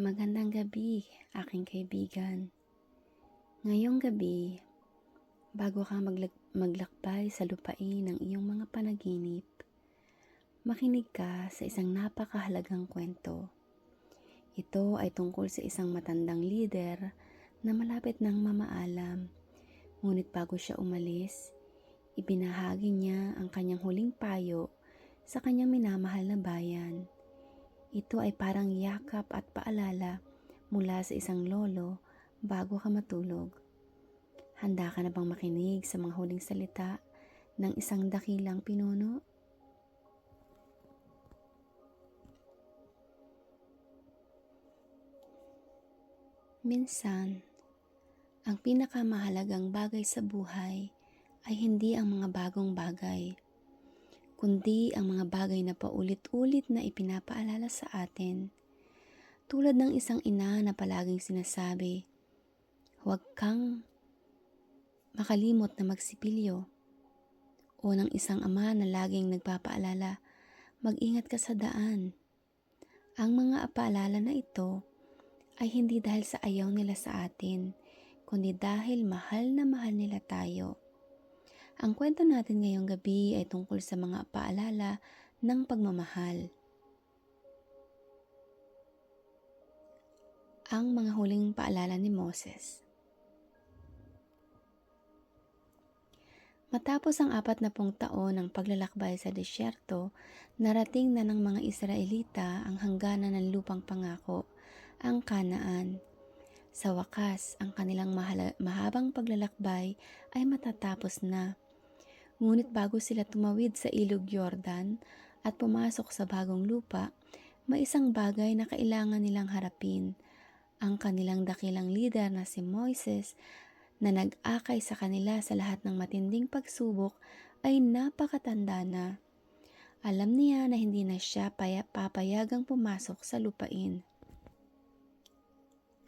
Magandang gabi, aking kaibigan. Ngayong gabi, bago ka maglag- maglakbay sa lupain ng iyong mga panaginip, makinig ka sa isang napakahalagang kwento. Ito ay tungkol sa isang matandang lider na malapit ng mamaalam. Ngunit bago siya umalis, ibinahagi niya ang kanyang huling payo sa kanyang minamahal na bayan. Ito ay parang yakap at paalala mula sa isang lolo bago ka matulog. Handa ka na bang makinig sa mga huling salita ng isang dakilang pinuno? Minsan, ang pinakamahalagang bagay sa buhay ay hindi ang mga bagong bagay, kundi ang mga bagay na paulit-ulit na ipinapaalala sa atin. Tulad ng isang ina na palaging sinasabi, huwag kang makalimot na magsipilyo. O ng isang ama na laging nagpapaalala, mag-ingat ka sa daan. Ang mga paalala na ito ay hindi dahil sa ayaw nila sa atin, kundi dahil mahal na mahal nila tayo. Ang kwento natin ngayong gabi ay tungkol sa mga paalala ng pagmamahal. Ang mga huling paalala ni Moses. Matapos ang apat na pong taon ng paglalakbay sa disyerto, narating na ng mga Israelita ang hangganan ng lupang pangako, ang Kanaan. Sa wakas, ang kanilang mahala- mahabang paglalakbay ay matatapos na. Ngunit bago sila tumawid sa ilog Yordan at pumasok sa bagong lupa, may isang bagay na kailangan nilang harapin. Ang kanilang dakilang leader na si Moises na nag-akay sa kanila sa lahat ng matinding pagsubok ay napakatanda na. Alam niya na hindi na siya paya papayagang pumasok sa lupain.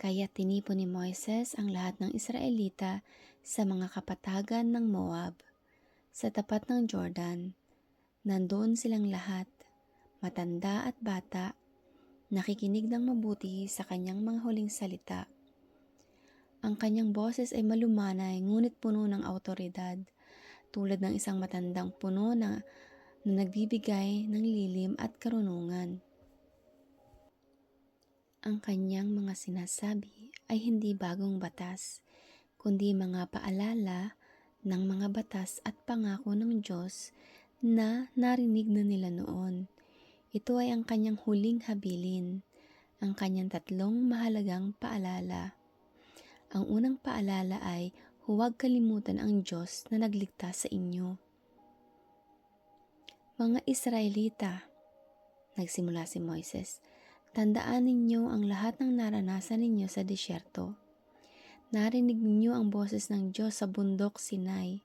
Kaya tinipon ni Moises ang lahat ng Israelita sa mga kapatagan ng Moab. Sa tapat ng Jordan, nandoon silang lahat, matanda at bata, nakikinig ng mabuti sa kanyang mga huling salita. Ang kanyang boses ay malumanay ngunit puno ng autoridad, tulad ng isang matandang puno na, na nagbibigay ng lilim at karunungan. Ang kanyang mga sinasabi ay hindi bagong batas, kundi mga paalala ng mga batas at pangako ng Diyos na narinig na nila noon. Ito ay ang kanyang huling habilin, ang kanyang tatlong mahalagang paalala. Ang unang paalala ay huwag kalimutan ang Diyos na nagligtas sa inyo. Mga Israelita, nagsimula si Moises, tandaan ninyo ang lahat ng naranasan ninyo sa disyerto. Narinig ninyo ang boses ng Diyos sa bundok Sinai.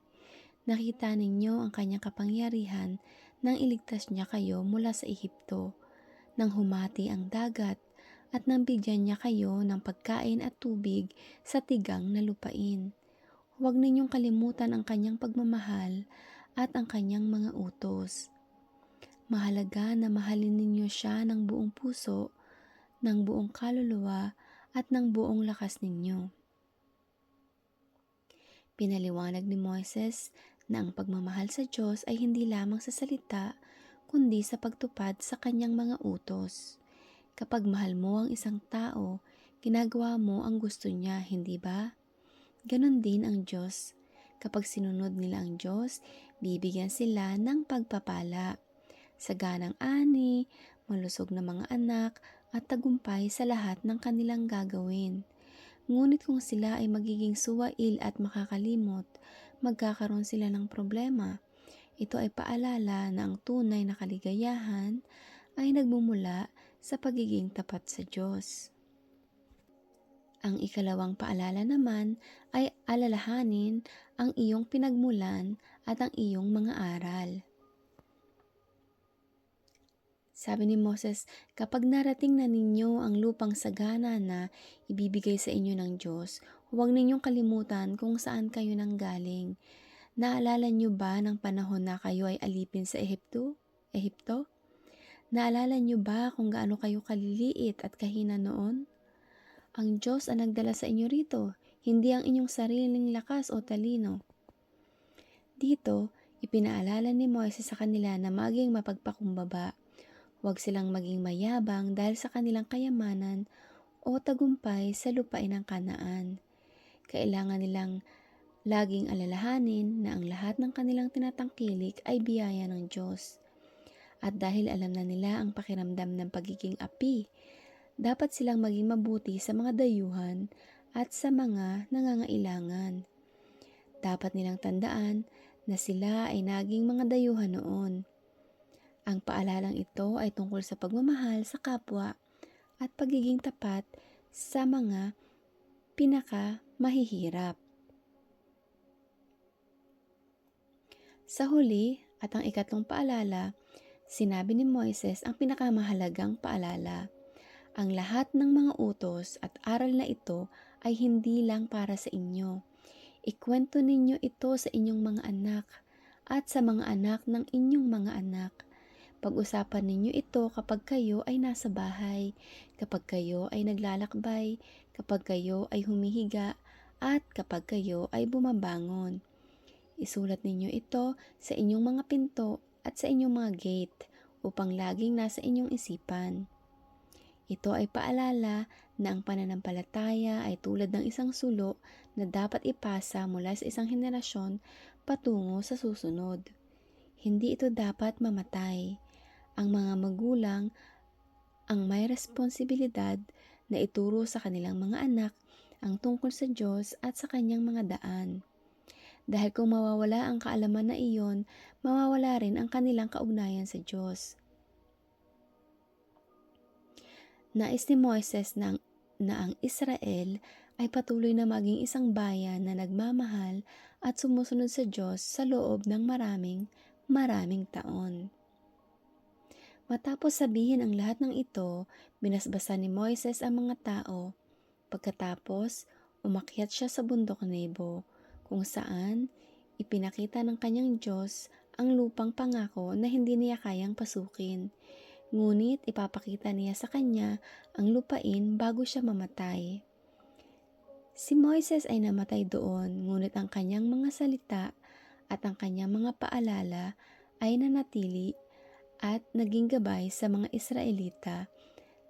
Nakita ninyo ang kanyang kapangyarihan nang iligtas niya kayo mula sa Ehipto, nang humati ang dagat at nang bigyan niya kayo ng pagkain at tubig sa tigang na lupain. Huwag ninyong kalimutan ang kanyang pagmamahal at ang kanyang mga utos. Mahalaga na mahalin ninyo siya ng buong puso, ng buong kaluluwa at ng buong lakas ninyo. Pinaliwanag ni Moises na ang pagmamahal sa Diyos ay hindi lamang sa salita, kundi sa pagtupad sa kanyang mga utos. Kapag mahal mo ang isang tao, ginagawa mo ang gusto niya, hindi ba? Ganon din ang Diyos. Kapag sinunod nila ang Diyos, bibigyan sila ng pagpapala. Saganang ani, malusog na mga anak, at tagumpay sa lahat ng kanilang gagawin. Ngunit kung sila ay magiging suwail at makakalimot, magkakaroon sila ng problema. Ito ay paalala na ang tunay na kaligayahan ay nagmumula sa pagiging tapat sa Diyos. Ang ikalawang paalala naman ay alalahanin ang iyong pinagmulan at ang iyong mga aral. Sabi ni Moses, kapag narating na ninyo ang lupang sagana na ibibigay sa inyo ng Diyos, huwag ninyong kalimutan kung saan kayo nanggaling. Naalala niyo ba ng panahon na kayo ay alipin sa Ehipto? Ehipto? Naalala niyo ba kung gaano kayo kaliliit at kahina noon? Ang Diyos ang nagdala sa inyo rito, hindi ang inyong sariling lakas o talino. Dito, ipinaalala ni Moises sa kanila na maging mapagpakumbaba. Huwag silang maging mayabang dahil sa kanilang kayamanan o tagumpay sa lupain ng kanaan. Kailangan nilang laging alalahanin na ang lahat ng kanilang tinatangkilik ay biyaya ng Diyos. At dahil alam na nila ang pakiramdam ng pagiging api, dapat silang maging mabuti sa mga dayuhan at sa mga nangangailangan. Dapat nilang tandaan na sila ay naging mga dayuhan noon. Ang paalalang ito ay tungkol sa pagmamahal sa kapwa at pagiging tapat sa mga pinaka mahihirap. Sa huli at ang ikatlong paalala, sinabi ni Moises ang pinakamahalagang paalala. Ang lahat ng mga utos at aral na ito ay hindi lang para sa inyo. Ikwento ninyo ito sa inyong mga anak at sa mga anak ng inyong mga anak. Pag-usapan ninyo ito kapag kayo ay nasa bahay, kapag kayo ay naglalakbay, kapag kayo ay humihiga, at kapag kayo ay bumabangon. Isulat ninyo ito sa inyong mga pinto at sa inyong mga gate upang laging nasa inyong isipan. Ito ay paalala na ang pananampalataya ay tulad ng isang sulo na dapat ipasa mula sa isang henerasyon patungo sa susunod. Hindi ito dapat mamatay. Ang mga magulang ang may responsibilidad na ituro sa kanilang mga anak ang tungkol sa Diyos at sa kanyang mga daan. Dahil kung mawawala ang kaalaman na iyon, mawawala rin ang kanilang kaugnayan sa Diyos. Nais ni Moises na, na ang Israel ay patuloy na maging isang bayan na nagmamahal at sumusunod sa Diyos sa loob ng maraming, maraming taon. Matapos sabihin ang lahat ng ito, binasbasa ni Moises ang mga tao. Pagkatapos, umakyat siya sa bundok Nebo kung saan ipinakita ng kanyang Diyos ang lupang pangako na hindi niya kayang pasukin. Ngunit ipapakita niya sa kanya ang lupain bago siya mamatay. Si Moises ay namatay doon, ngunit ang kanyang mga salita at ang kanyang mga paalala ay nanatili at naging gabay sa mga Israelita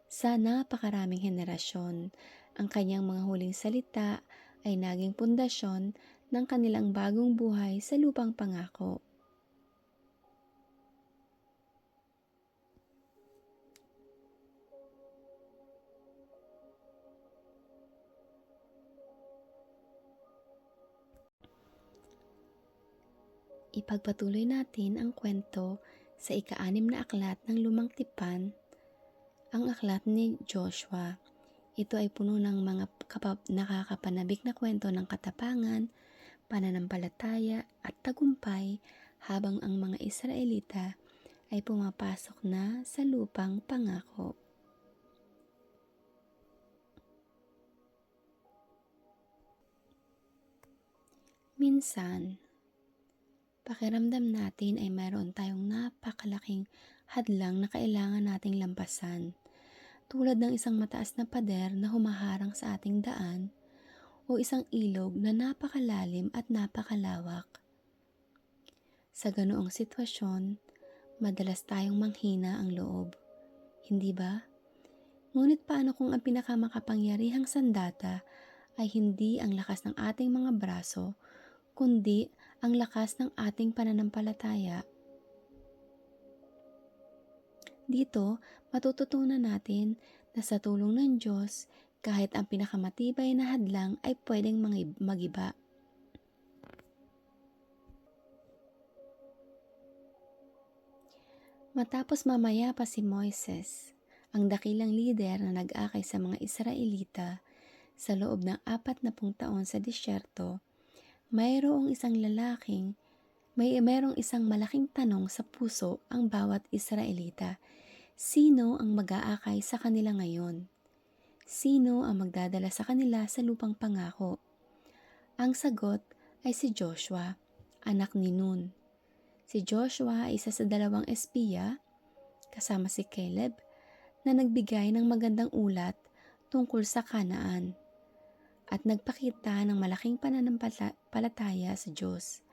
sa napakaraming henerasyon. Ang kanyang mga huling salita ay naging pundasyon ng kanilang bagong buhay sa lupang pangako. Ipagpatuloy natin ang kwento sa ika-anim na aklat ng Lumang Tipan, ang aklat ni Joshua. Ito ay puno ng mga kapap- nakakapanabik na kwento ng katapangan, pananampalataya at tagumpay habang ang mga Israelita ay pumapasok na sa lupang pangako. Minsan, pakiramdam natin ay mayroon tayong napakalaking hadlang na kailangan nating lampasan, tulad ng isang mataas na pader na humaharang sa ating daan o isang ilog na napakalalim at napakalawak. Sa ganoong sitwasyon, madalas tayong manghina ang loob. Hindi ba? Ngunit paano kung ang pinakamakapangyarihang sandata ay hindi ang lakas ng ating mga braso, kundi ang lakas ng ating pananampalataya? Dito, matututunan natin na sa tulong ng Diyos, kahit ang pinakamatibay na hadlang ay pwedeng magiba. Matapos mamaya pa si Moises, ang dakilang lider na nag-akay sa mga Israelita sa loob ng apat na pung taon sa disyerto, mayroong isang lalaking, may mayroong isang malaking tanong sa puso ang bawat Israelita. Sino ang mag-aakay sa kanila ngayon? Sino ang magdadala sa kanila sa lupang pangako? Ang sagot ay si Joshua, anak ni Nun. Si Joshua ay isa sa dalawang espiya, kasama si Caleb, na nagbigay ng magandang ulat tungkol sa kanaan at nagpakita ng malaking pananampalataya sa Diyos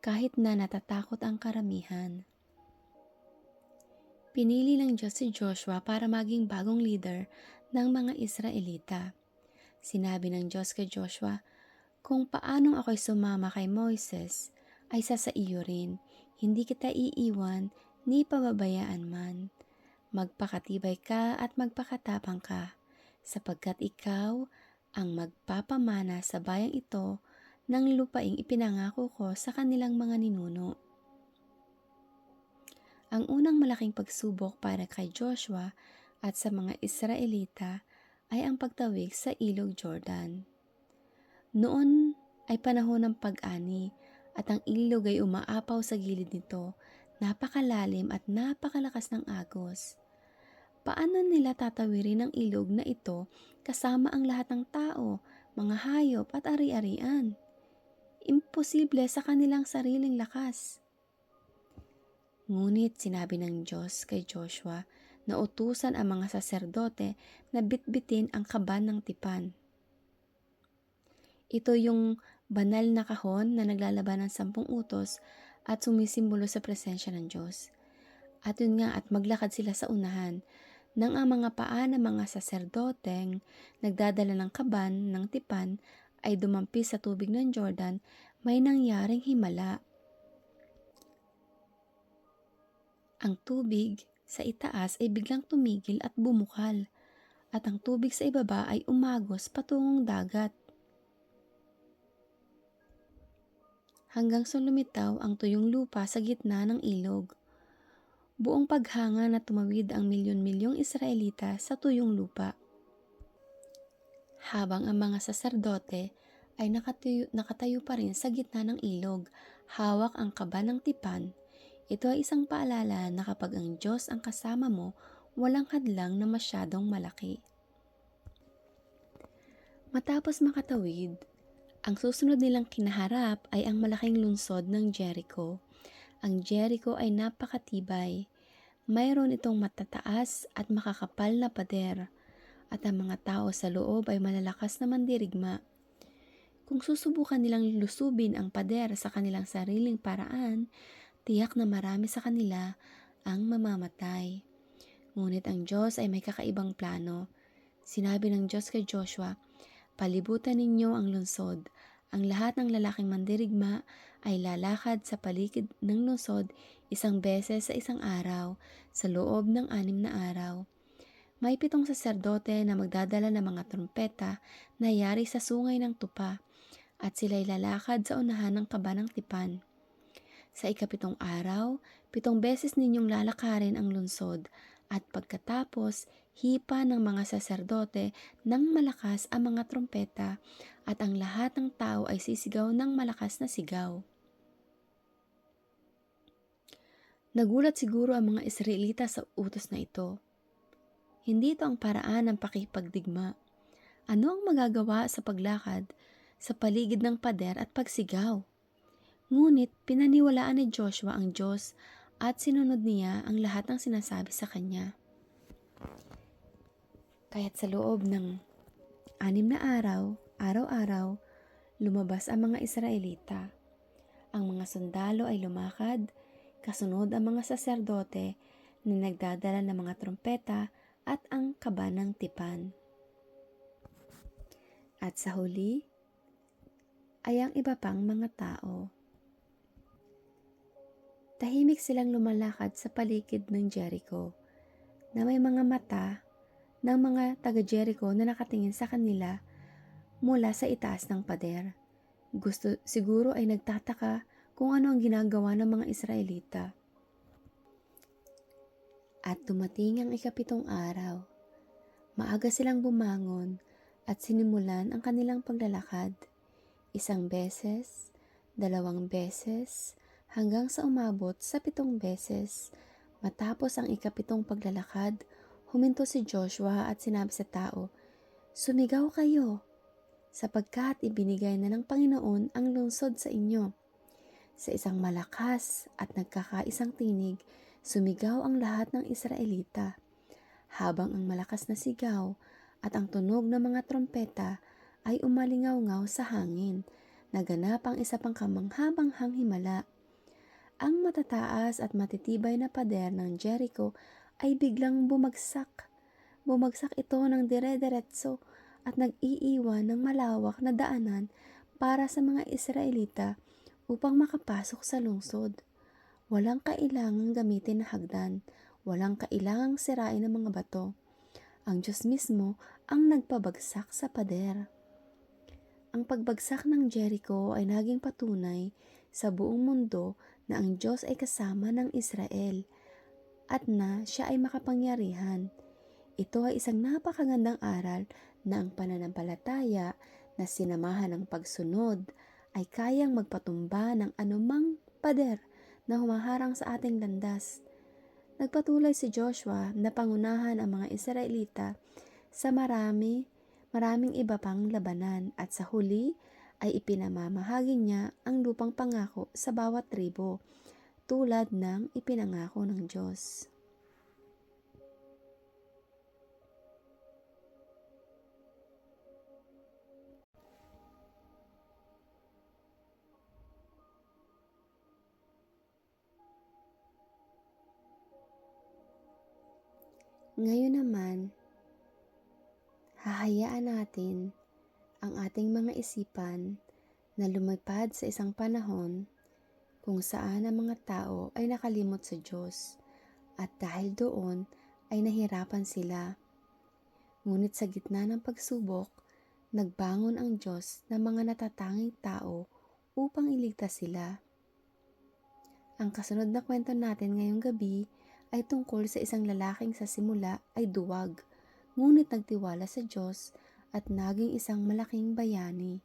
kahit na natatakot ang karamihan. Pinili ng Diyos si Joshua para maging bagong leader ng mga Israelita. Sinabi ng Diyos kay Joshua, Kung paanong ako'y sumama kay Moises, ay sa sa iyo rin, hindi kita iiwan ni pababayaan man. Magpakatibay ka at magpakatapang ka, sapagkat ikaw ang magpapamana sa bayang ito ng lupaing ipinangako ko sa kanilang mga ninuno. Ang unang malaking pagsubok para kay Joshua at sa mga Israelita ay ang pagtawid sa ilog Jordan. Noon ay panahon ng pag-ani at ang ilog ay umaapaw sa gilid nito, napakalalim at napakalakas ng agos. Paano nila tatawirin ang ilog na ito kasama ang lahat ng tao, mga hayop at ari-arian? Imposible sa kanilang sariling lakas. Ngunit sinabi ng Diyos kay Joshua na utusan ang mga saserdote na bitbitin ang kaban ng tipan. Ito yung banal na kahon na naglalaban ng sampung utos at sumisimbolo sa presensya ng Diyos. At yun nga, at maglakad sila sa unahan nang ang mga paa ng mga saserdoteng nagdadala ng kaban ng tipan ay dumampi sa tubig ng Jordan, may nangyaring himala. Ang tubig sa itaas ay biglang tumigil at bumukal, at ang tubig sa ibaba ay umagos patungong dagat. Hanggang sa lumitaw ang tuyong lupa sa gitna ng ilog. Buong paghanga na tumawid ang milyon-milyong Israelita sa tuyong lupa. Habang ang mga saserdote ay nakatayo, nakatayo pa rin sa gitna ng ilog, hawak ang kaba ng tipan ito ay isang paalala na kapag ang Diyos ang kasama mo, walang hadlang na masyadong malaki. Matapos makatawid, ang susunod nilang kinaharap ay ang malaking lungsod ng Jericho. Ang Jericho ay napakatibay. Mayroon itong matataas at makakapal na pader at ang mga tao sa loob ay malalakas na mandirigma. Kung susubukan nilang lusubin ang pader sa kanilang sariling paraan, tiyak na marami sa kanila ang mamamatay. Ngunit ang Diyos ay may kakaibang plano. Sinabi ng Diyos kay Joshua, Palibutan ninyo ang lungsod. Ang lahat ng lalaking mandirigma ay lalakad sa paligid ng lungsod isang beses sa isang araw sa loob ng anim na araw. May pitong saserdote na magdadala ng mga trompeta na yari sa sungay ng tupa at sila'y lalakad sa unahan ng kaba ng tipan. Sa ikapitong araw, pitong beses ninyong lalakarin ang lungsod at pagkatapos, hipa ng mga saserdote ng malakas ang mga trompeta at ang lahat ng tao ay sisigaw ng malakas na sigaw. Nagulat siguro ang mga Israelita sa utos na ito. Hindi ito ang paraan ng pakipagdigma. Ano ang magagawa sa paglakad sa paligid ng pader at pagsigaw? Ngunit pinaniwalaan ni Joshua ang Diyos at sinunod niya ang lahat ng sinasabi sa kanya. Kaya't sa loob ng anim na araw, araw-araw, lumabas ang mga Israelita. Ang mga sundalo ay lumakad, kasunod ang mga saserdote na nagdadala ng mga trompeta at ang kaba ng tipan. At sa huli, ay ang iba pang mga tao. Tahimik silang lumalakad sa paligid ng Jericho na may mga mata ng mga taga-Jericho na nakatingin sa kanila mula sa itaas ng pader. Gusto siguro ay nagtataka kung ano ang ginagawa ng mga Israelita. At dumating ang ikapitong araw. Maaga silang bumangon at sinimulan ang kanilang paglalakad. Isang beses, dalawang beses, hanggang sa umabot sa pitong beses. Matapos ang ikapitong paglalakad, huminto si Joshua at sinabi sa tao, Sumigaw kayo, sapagkat ibinigay na ng Panginoon ang lungsod sa inyo. Sa isang malakas at nagkakaisang tinig, sumigaw ang lahat ng Israelita. Habang ang malakas na sigaw at ang tunog ng mga trompeta ay umalingaw-ngaw sa hangin. Naganap ang isa pang kamanghamanghang himala. Ang matataas at matitibay na pader ng Jericho ay biglang bumagsak. Bumagsak ito ng dire-diretso at nag-iiwan ng malawak na daanan para sa mga Israelita upang makapasok sa lungsod. Walang kailangang gamitin na hagdan, walang kailangang sirain ng mga bato. Ang Diyos mismo ang nagpabagsak sa pader. Ang pagbagsak ng Jericho ay naging patunay sa buong mundo na ang Diyos ay kasama ng Israel at na siya ay makapangyarihan. Ito ay isang napakagandang aral na ang pananampalataya na sinamahan ng pagsunod ay kayang magpatumba ng anumang pader na humaharang sa ating landas. Nagpatuloy si Joshua na pangunahan ang mga Israelita sa marami, maraming iba pang labanan at sa huli ay ipinamamahagi niya ang lupang pangako sa bawat tribo tulad ng ipinangako ng Diyos. Ngayon naman, hahayaan natin ang ating mga isipan na lumipad sa isang panahon kung saan ang mga tao ay nakalimot sa Diyos at dahil doon ay nahirapan sila. Ngunit sa gitna ng pagsubok, nagbangon ang Diyos ng mga natatanging tao upang iligtas sila. Ang kasunod na kwento natin ngayong gabi ay tungkol sa isang lalaking sa simula ay duwag, ngunit nagtiwala sa Diyos at naging isang malaking bayani.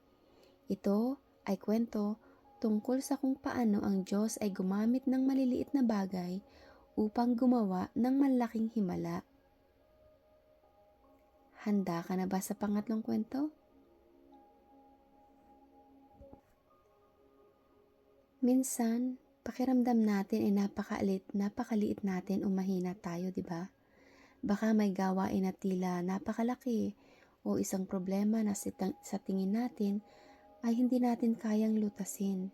Ito ay kwento tungkol sa kung paano ang Diyos ay gumamit ng maliliit na bagay upang gumawa ng malaking himala. Handa ka na ba sa pangatlong kwento? Minsan, pakiramdam natin ay napakaliit, napakaliit natin o mahina tayo, di ba? Baka may gawain na tila napakalaki o isang problema na sa tingin natin ay hindi natin kayang lutasin.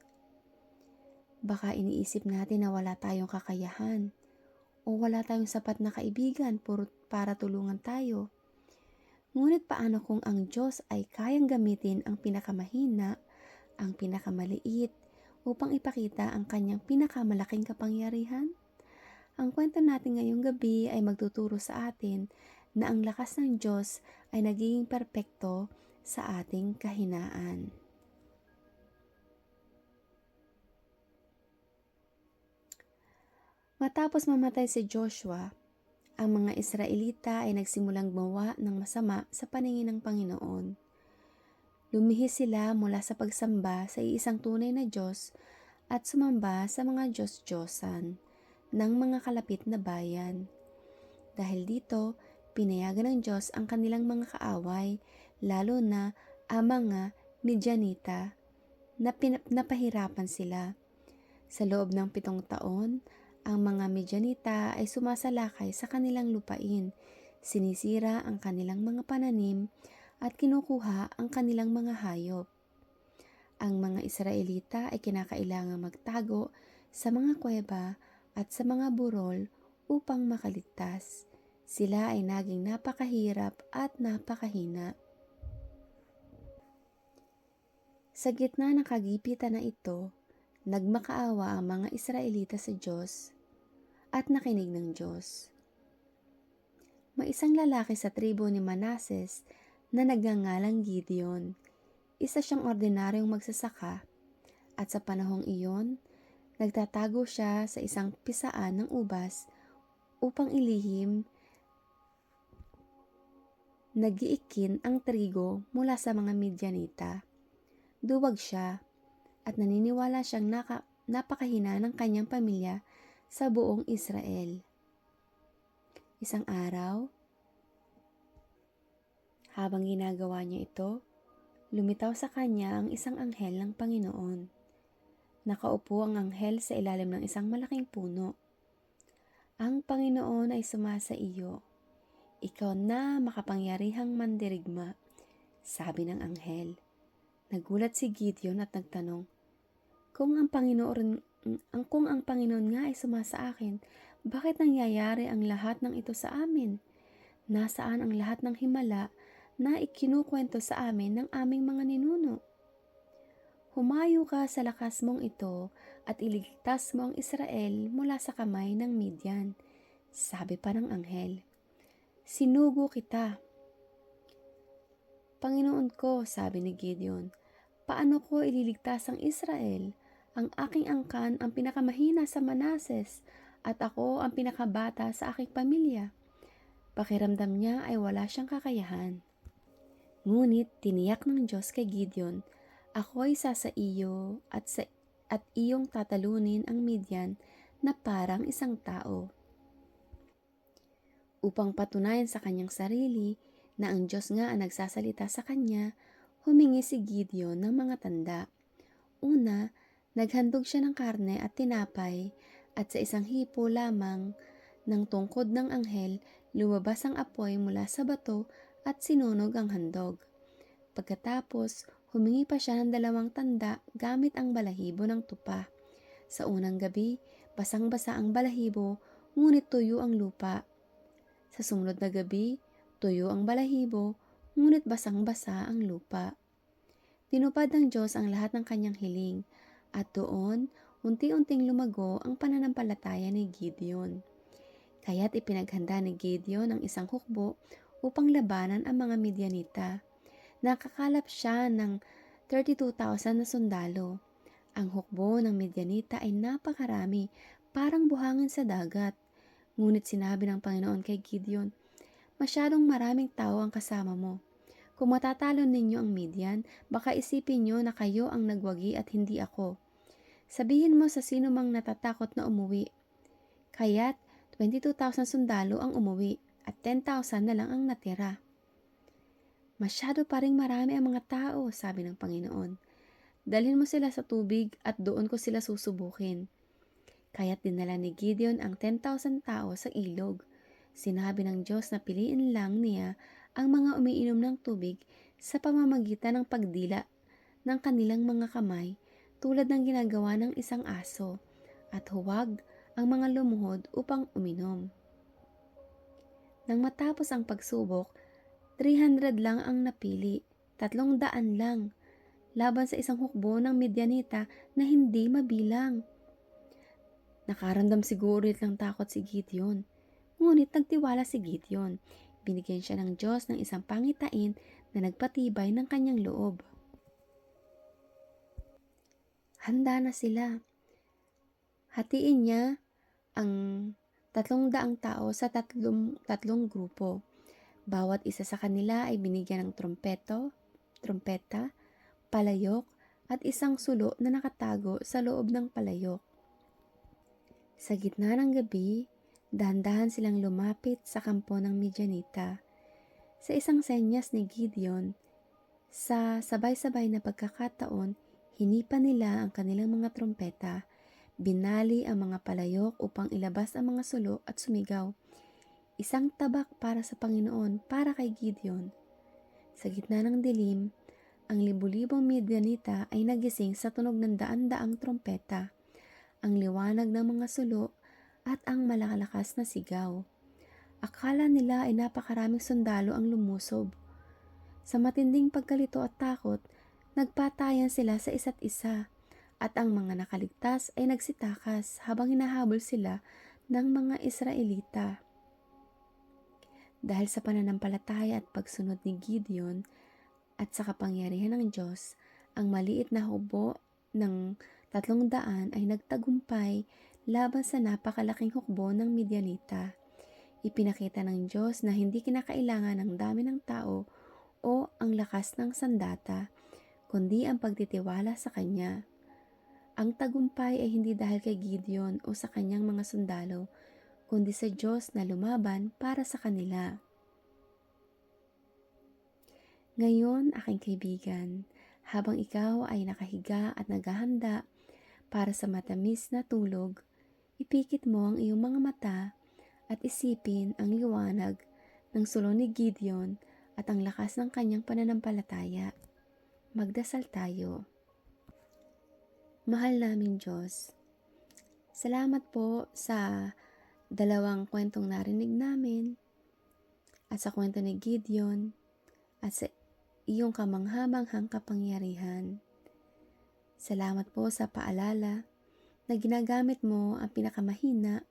Baka iniisip natin na wala tayong kakayahan o wala tayong sapat na kaibigan para tulungan tayo. Ngunit paano kung ang Diyos ay kayang gamitin ang pinakamahina, ang pinakamaliit, upang ipakita ang kanyang pinakamalaking kapangyarihan? Ang kwento natin ngayong gabi ay magtuturo sa atin na ang lakas ng Diyos ay nagiging perpekto sa ating kahinaan. Matapos mamatay si Joshua, ang mga Israelita ay nagsimulang gumawa ng masama sa paningin ng Panginoon. Lumihis sila mula sa pagsamba sa iisang tunay na Diyos at sumamba sa mga Diyos-Diyosan ng mga kalapit na bayan. Dahil dito, pinayagan ng Diyos ang kanilang mga kaaway, lalo na ang mga Midianita na napahirapan sila. Sa loob ng pitong taon, ang mga Midianita ay sumasalakay sa kanilang lupain, sinisira ang kanilang mga pananim at kinukuha ang kanilang mga hayop. Ang mga Israelita ay kinakailangang magtago sa mga kuweba at sa mga burol upang makaligtas. Sila ay naging napakahirap at napakahina. Sa gitna ng kagipitan na ito, nagmakaawa ang mga Israelita sa Diyos at nakinig ng Diyos. May isang lalaki sa tribo ni Manases na nagngangalang Gideon. Isa siyang ordinaryong magsasaka at sa panahong iyon, nagtatago siya sa isang pisaan ng ubas upang ilihim nagiikin ang trigo mula sa mga Midyanita. Duwag siya at naniniwala siyang naka, napakahina ng kanyang pamilya sa buong Israel. Isang araw, habang ginagawa niya ito, lumitaw sa kanya ang isang anghel ng Panginoon. Nakaupo ang anghel sa ilalim ng isang malaking puno. Ang Panginoon ay sumasa iyo. ikaw na makapangyarihang mandirigma, sabi ng anghel. Nagulat si Gideon at nagtanong, Kung ang Panginoon, ang kung ang Panginoon nga ay sumasa akin, bakit nangyayari ang lahat ng ito sa amin? Nasaan ang lahat ng himala na ikinukwento sa amin ng aming mga ninuno? Humayo ka sa lakas mong ito at iligtas mo ang Israel mula sa kamay ng Midian. Sabi pa ng anghel, Sinugo kita. Panginoon ko, sabi ni Gideon, paano ko ililigtas ang Israel? Ang aking angkan ang pinakamahina sa Manases at ako ang pinakabata sa aking pamilya. Pakiramdam niya ay wala siyang kakayahan. Ngunit tiniyak ng Diyos kay Gideon, ako'y sa sa iyo at, sa, at iyong tatalunin ang Midian na parang isang tao. Upang patunayan sa kanyang sarili na ang Diyos nga ang nagsasalita sa kanya, humingi si Gideon ng mga tanda. Una, naghandog siya ng karne at tinapay at sa isang hipo lamang ng tungkod ng anghel, lumabas ang apoy mula sa bato at sinunog ang handog. Pagkatapos, humingi pa siya ng dalawang tanda gamit ang balahibo ng tupa. Sa unang gabi, basang-basa ang balahibo, ngunit tuyo ang lupa. Sa sumunod na gabi, tuyo ang balahibo, ngunit basang-basa ang lupa. Tinupad ng Diyos ang lahat ng kanyang hiling, at doon, unti-unting lumago ang pananampalataya ni Gideon. Kaya't ipinaghanda ni Gideon ang isang hukbo upang labanan ang mga Midianita. Nakakalap siya ng 32,000 na sundalo. Ang hukbo ng Midianita ay napakarami, parang buhangin sa dagat. Ngunit sinabi ng Panginoon kay Gideon, Masyadong maraming tao ang kasama mo. Kung matatalo ninyo ang Midian, baka isipin nyo na kayo ang nagwagi at hindi ako. Sabihin mo sa sino mang natatakot na umuwi. Kaya't 22,000 sundalo ang umuwi at 10,000 na lang ang natira. Masyado pa ring marami ang mga tao, sabi ng Panginoon. Dalhin mo sila sa tubig at doon ko sila susubukin. Kaya't dinala ni Gideon ang 10,000 tao sa ilog. Sinabi ng Diyos na piliin lang niya ang mga umiinom ng tubig sa pamamagitan ng pagdila ng kanilang mga kamay tulad ng ginagawa ng isang aso at huwag ang mga lumuhod upang uminom. Nang matapos ang pagsubok, 300 lang ang napili, tatlong daan lang, laban sa isang hukbo ng Midianita na hindi mabilang. Nakaramdam siguro ng takot si Gideon. Ngunit nagtiwala si Gideon. Binigyan siya ng Diyos ng isang pangitain na nagpatibay ng kanyang loob. Handa na sila. Hatiin niya ang tatlong daang tao sa tatlong, tatlong grupo. Bawat isa sa kanila ay binigyan ng trompeto, trompeta, palayok, at isang sulo na nakatago sa loob ng palayok. Sa gitna ng gabi, dahan-dahan silang lumapit sa kampo ng Midianita. Sa isang senyas ni Gideon, sa sabay-sabay na pagkakataon, hinipa nila ang kanilang mga trompeta, binali ang mga palayok upang ilabas ang mga sulo at sumigaw. Isang tabak para sa Panginoon, para kay Gideon. Sa gitna ng dilim, ang libu-libong Midianita ay nagising sa tunog ng daan-daang trompeta ang liwanag ng mga sulo at ang malalakas na sigaw. Akala nila ay napakaraming sundalo ang lumusob. Sa matinding pagkalito at takot, nagpatayan sila sa isa't isa at ang mga nakaligtas ay nagsitakas habang hinahabol sila ng mga Israelita. Dahil sa pananampalataya at pagsunod ni Gideon at sa kapangyarihan ng Diyos, ang maliit na hubo ng tatlong daan ay nagtagumpay laban sa napakalaking hukbo ng Midianita. Ipinakita ng Diyos na hindi kinakailangan ng dami ng tao o ang lakas ng sandata, kundi ang pagtitiwala sa Kanya. Ang tagumpay ay hindi dahil kay Gideon o sa kanyang mga sundalo, kundi sa Diyos na lumaban para sa kanila. Ngayon, aking kaibigan, habang ikaw ay nakahiga at naghahanda para sa matamis na tulog, ipikit mo ang iyong mga mata at isipin ang liwanag ng sulo ni Gideon at ang lakas ng kanyang pananampalataya. Magdasal tayo. Mahal namin Diyos, salamat po sa dalawang kwentong narinig namin at sa kwento ni Gideon at sa iyong kamanghamanghang kapangyarihan. Salamat po sa paalala na ginagamit mo ang pinakamahina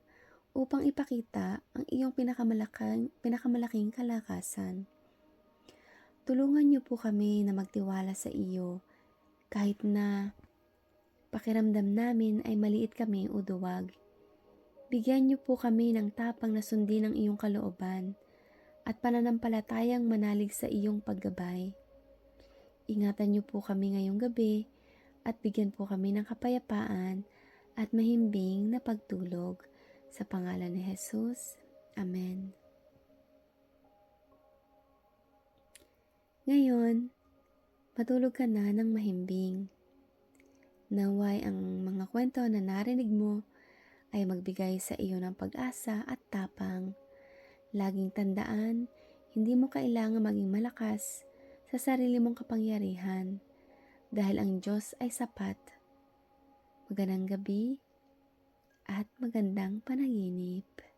upang ipakita ang iyong pinakamalaking, pinakamalaking kalakasan. Tulungan niyo po kami na magtiwala sa iyo kahit na pakiramdam namin ay maliit kami o duwag. Bigyan niyo po kami ng tapang na sundin ang iyong kalooban at pananampalatayang manalig sa iyong paggabay. Ingatan niyo po kami ngayong gabi at bigyan po kami ng kapayapaan at mahimbing na pagtulog. Sa pangalan ni Jesus. Amen. Ngayon, matulog ka na ng mahimbing. Naway ang mga kwento na narinig mo ay magbigay sa iyo ng pag-asa at tapang. Laging tandaan, hindi mo kailangan maging malakas sa sarili mong kapangyarihan dahil ang Diyos ay sapat. Magandang gabi at magandang panaginip.